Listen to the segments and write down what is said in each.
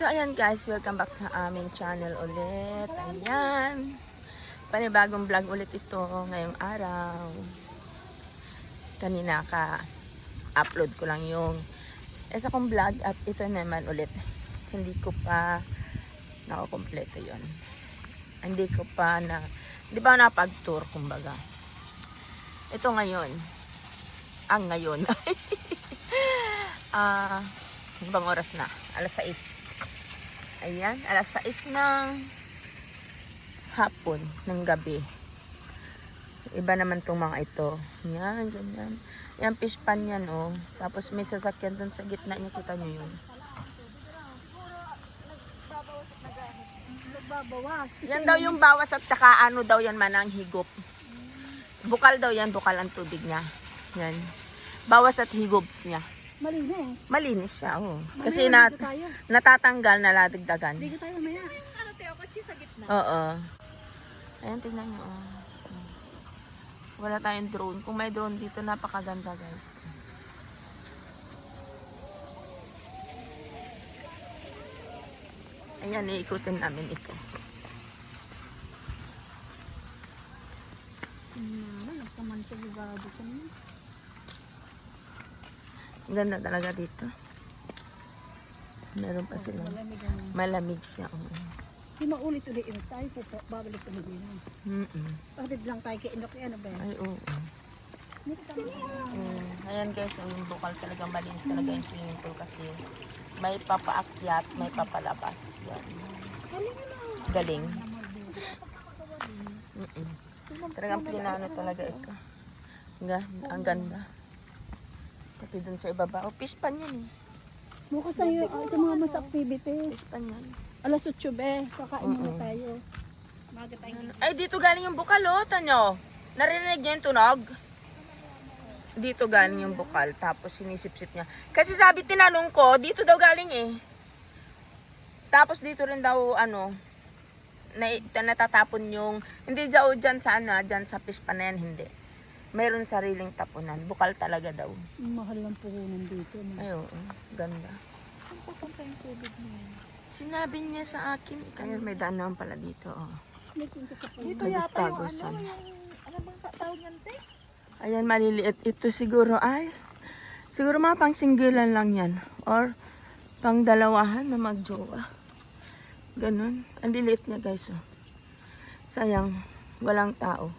So, ayan guys, welcome back sa aming channel ulit. Ayan. Panibagong vlog ulit ito ngayong araw. Kanina ka upload ko lang yung isa kong vlog at ito naman ulit. Hindi ko pa nakakompleto yon. Hindi ko pa na, hindi pa napag-tour kumbaga. Ito ngayon. Ang ngayon. Ah, ibang oras na. Alas 6. Ayan, alas 6 ng hapon, ng gabi. Iba naman tong mga ito. Yan, ganyan. Yan, fish pan yan, oh. Tapos may sasakyan dun sa gitna niya. Kita nyo yun. Nagbabawas. Yan daw yung bawas at saka ano daw yan manang higop. Bukal daw yan, bukal ang tubig niya. Yan. Bawas at higop niya. Malinis. Malinis siya, oh. Mamaya, Kasi na, tayo. natatanggal na ladagdagan. Ligo tayo mamaya. Oo. Ayan, tingnan nyo. Oh. Wala tayong drone. Kung may drone dito, napakaganda guys. Ayan, iikutin namin ito. Hmm, nagkaman sa bugado ko niya. Ang Ganda talaga dito. Meron pa silang Malamig ang... malamig siya. oo. Di maulit ulit inok tayo po po. Babalik na din. Mm-mm. Patid lang tayo kay inok. Ano ba yan? Ay, oo. Mm, ayan guys, yung bukal talaga malinis talaga yung swimming pool kasi may papaakyat, may papalabas. Yan. Galing. Mm-mm. Talagang plinano talaga ito. Nga, ang ganda. Pati dun sa ibaba. O, fish pan yan eh. Bukas tayo ah, sa mga mas activities. Fish pan yan. Alas 8 be. Kakain muna tayo. Maga tayo. Ay, dito galing yung bukal, oh. Tanyo. Narinig niyo yung tunog? Dito galing yung bukal. Tapos sinisip-sip niya. Kasi sabi, tinanong ko, dito daw galing eh. Tapos dito rin daw, ano, na, natatapon yung, hindi daw dyan sa ano, ah, dyan sa pispa na yan, hindi. Meron sariling tapunan. Bukal talaga daw. Mahal lang puhunan dito. No? Ay, oo. Ganda. Saan pupunta yung tubig niya? Sinabi niya sa akin, kaya may daan naman pala dito, oh. May punta sa puno. Dito yata yung ano, Ano bang tawag niyan, te? Ayan, maliliit. Ito siguro ay, siguro mga pang singgilan lang yan. Or, pang dalawahan na magjowa. Ganun. Ang liliit niya guys, oh. Sayang, walang tao.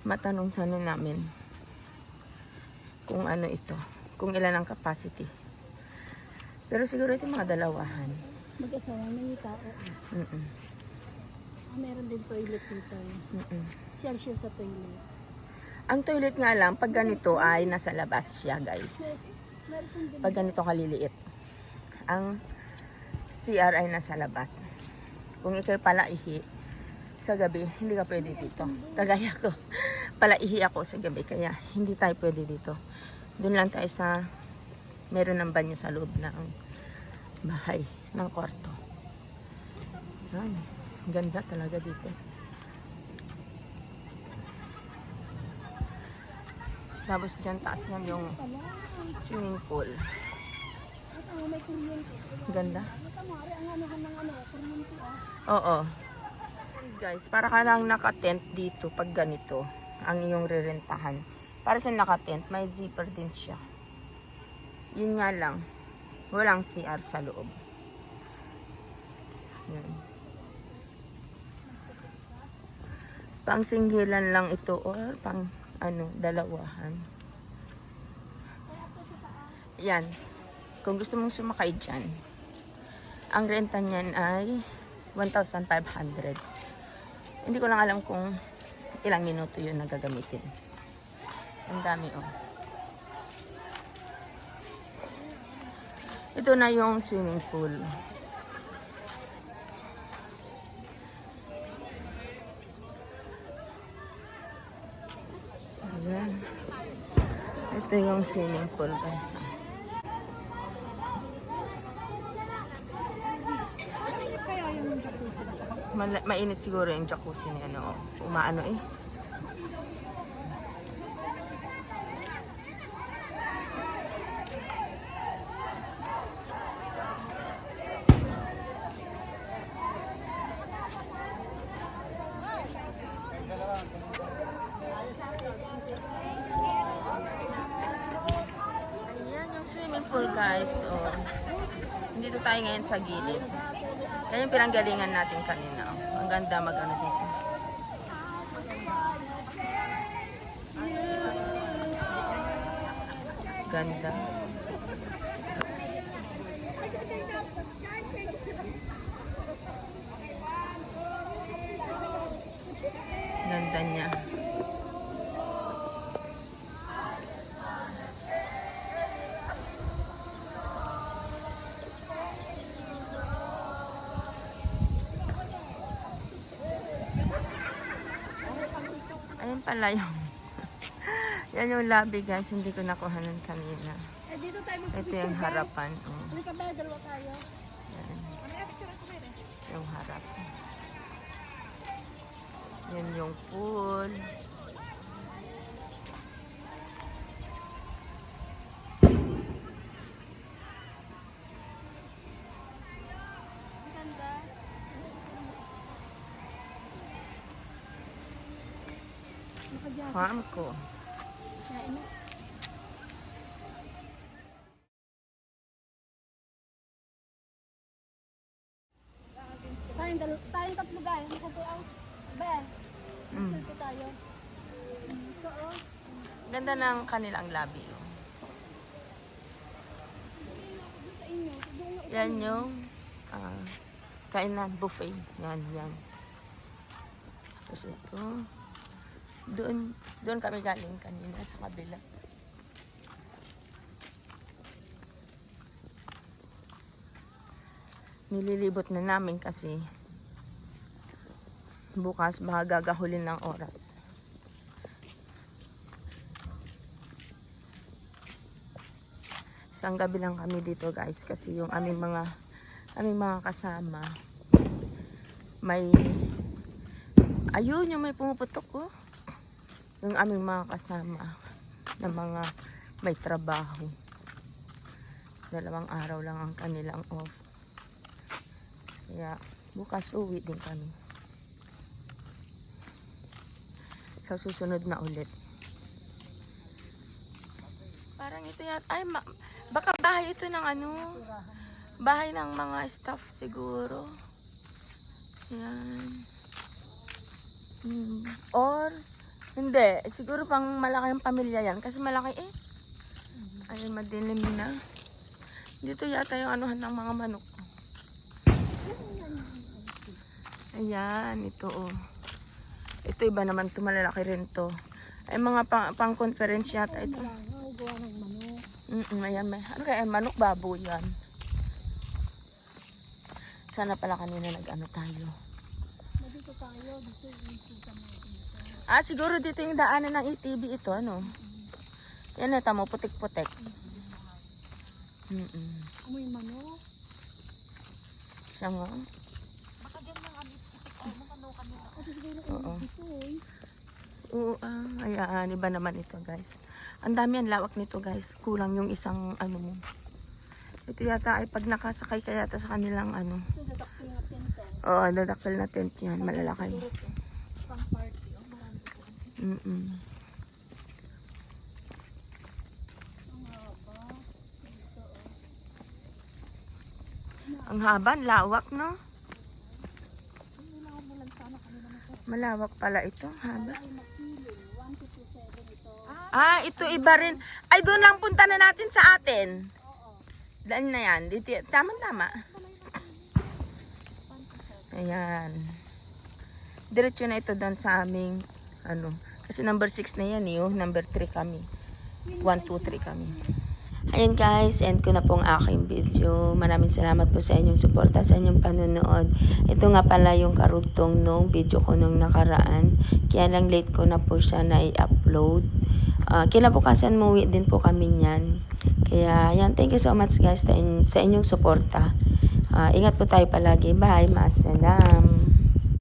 Matanong sana namin kung ano ito. Kung ilan ang capacity. Pero siguro ito mga dalawahan. Mag-asawa na yung tao. Mm-mm. Ah, meron din toilet dito. Mm-mm. Share siya sa toilet. Ang toilet nga lang, pag ganito ay nasa labas siya guys. Pag ganito kaliliit. Ang CR ay nasa labas. Kung ikaw pala ihi sa gabi, hindi ka pwede dito. Kagaya ko, pala ihi ako sa gabi, kaya hindi tayo pwede dito. Doon lang tayo sa, meron ng banyo sa loob ng bahay, ng kwarto. Yan, ganda talaga dito. Tapos dyan taas yan yung swimming pool. Ganda. Nakamari ang ano ng ano, kuryente ah. Oo. Guys, para ka lang naka-tent dito pag ganito ang iyong rerentahan. Para sa naka-tent, may zipper din siya. Yun nga lang, walang CR sa loob. Yan. Pang singgilan lang ito or pang ano, dalawahan. Yan. Kung gusto mong sumakay dyan, ang renta niyan ay 1,500. Hindi ko lang alam kung ilang minuto yun na gagamitin. Ang dami oh. Ito na yung swimming pool. Ayan. Ito yung swimming pool guys. Ma mainit siguro yung jacuzzi ni ano. Umaano eh. Ayan yung swimming pool guys. So, dito tayo ngayon sa gilid. Yan yung pinanggalingan natin kanina. Ang ganda mag-ano dito. Ganda Ayun pala yung... Yan yung lobby guys, hindi ko nakuhanan kanina. Eh, dito tayo Ito yung harapan. Oh. Hindi ka ba? Dalawa tayo. Yan. Yung picture ko meron? Yung harap. Yan yung pool. Farm ko. Tayong dalo, tayong tatlo guys. Ano ko po ang be? Mm. Selfie tayo. Ito oh. Ganda ng kanilang lobby. Oh. Sa inyo. Doon yung Yan yung ah, kainan buffet. Yan, yan. Tapos ito. Doon, doon kami galing kanina sa kabila. Nililibot na namin kasi bukas baka gagahulin ng oras. Isang gabi lang kami dito guys kasi yung aming mga aming mga kasama may ayun yung may pumuputok ko yung aming mga kasama na mga may trabaho. Dalawang araw lang ang kanilang off. Kaya bukas uwi din kami. Sa susunod na ulit. Parang ito yata ay ma- baka bahay ito ng ano? Bahay ng mga staff siguro. Yan. Hmm. or hindi siguro pang malaki ang pamilya yan kasi malaki eh ay madilim na dito yata yung anuhan ng mga manok ayan ito oh ito iba naman to malalaki rin to ay mga pang, pang conference yata ito manok. Mm ayan, may, ano kaya, manok baboy yan. Sana pala kanina nag-ano tayo. Dito tayo. Dito yung. Ah, siguro dito yung daanan ng ETV ito, ano? Yan ito mo, putik-putik. Mm Amoy manok. Siya nga. Baka dyan lang kami. Oo. Oo, ah, ayan, iba naman ito, guys. Ang dami ang lawak nito, guys. Kulang yung isang, ano mo. Ito yata ay pag nakasakay ka yata sa kanilang, ano. Dadaktil. Oo, dadaktal na tent yan, malalaki. Pang party. Oh, marami po. Mm Ang haba. Lawak, no? Malawak pala ito, haba. Ay magpili. 1227 ito. Ah, ito iba rin. Ay, doon lang punta na natin sa atin. Daan na yan. Tama-tama. Ayan. Diretso na ito doon sa aming, ano, kasi number 6 na yan eh, oh. number 3 kami. 1, 2, 3 kami. Ayan guys, end ko na pong aking video. Maraming salamat po sa inyong suporta, sa inyong panonood. Ito nga pala yung karugtong nung video ko nung nakaraan. Kaya lang late ko na po siya na i-upload. Uh, kinabukasan muwi din po kami niyan. Kaya yan, thank you so much guys sa, in- sa inyong suporta. Ah, ingat po tayo palagi. Bye, maasalam.